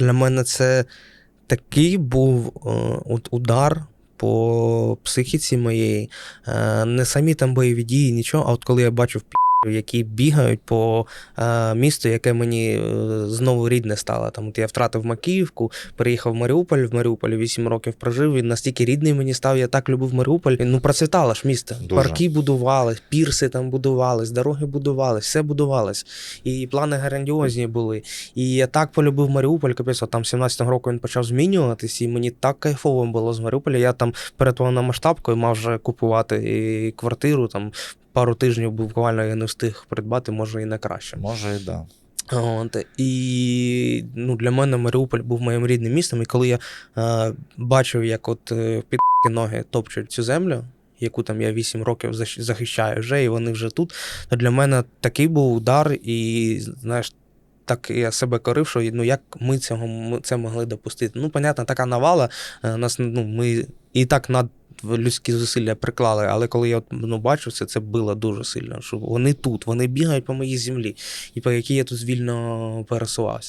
Для мене це такий був е, от удар по психіці моєї. Е, не самі там бойові дії, нічого, а от коли я бачив які бігають по е, місту, яке мені е, знову рідне стало. Там от я втратив Макіївку, переїхав в Маріуполь, в Маріуполі 8 років прожив. Він настільки рідний мені став, я так любив Маріуполь. Ну, процвітало ж місто. Дуже. Парки будувались, пірси там будувались, дороги будувались, все будувалось. І плани грандіозні були. І я так полюбив Маріуполь, капець, там 17-го року він почав змінюватись, і мені так кайфово було з Маріуполя. Я там перед повномасштабкою мав вже купувати і квартиру. Там пару тижнів буквально я не встиг придбати, може і не краще. Може, і да. От, і ну, для мене Маріуполь був моїм рідним містом. І коли я е, бачив, як от е, під ноги топчуть цю землю, яку там я 8 років захищаю вже, і вони вже тут, то для мене такий був удар, і знаєш. Так я себе корив, що ну як ми цього ми це могли допустити. Ну, понятно, така навала. е, Нас ну ми і так над людські зусилля приклали, але коли я ну, бачив це, це було дуже сильно. Що вони тут, вони бігають по моїй землі, і по якій я тут звільно пересувався.